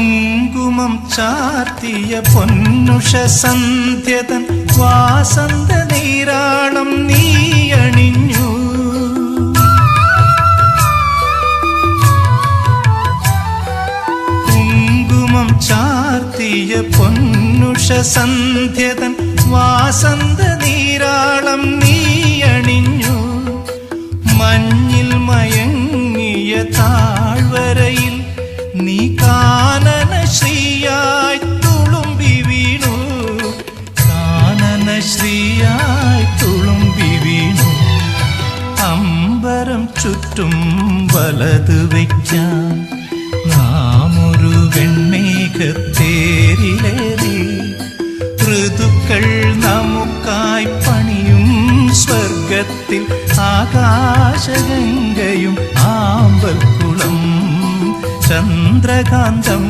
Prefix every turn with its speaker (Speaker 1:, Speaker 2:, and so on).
Speaker 1: കുങ്കുമം ചാർത്തിയ പൊന്നുഷ സന്ധ്യതൻ വാസന്ത നീരാളം നീയണിഞ്ഞു കുങ്കുമം ചാർത്തിയ പൊന്നുഷ സന്ധ്യതൻ വാസന്ത നീരാളം നീയണിഞ്ഞു മഞ്ഞിൽ മയങ്ങിയ താഴ്വരയിൽ ശ്രീയായി തുളുമ്പി വീണു അമ്പരം ചുറ്റും വലത് വയ്ക്കാൻ നാം ഒരു വെണ്ണേകത്തേരിലേറി ഋതുക്കൾ നമുക്കായി പണിയും സ്വർഗത്തിൽ ആകാശഗംഗയും ആമ്പൽക്കുളം ചന്ദ്രകാന്തം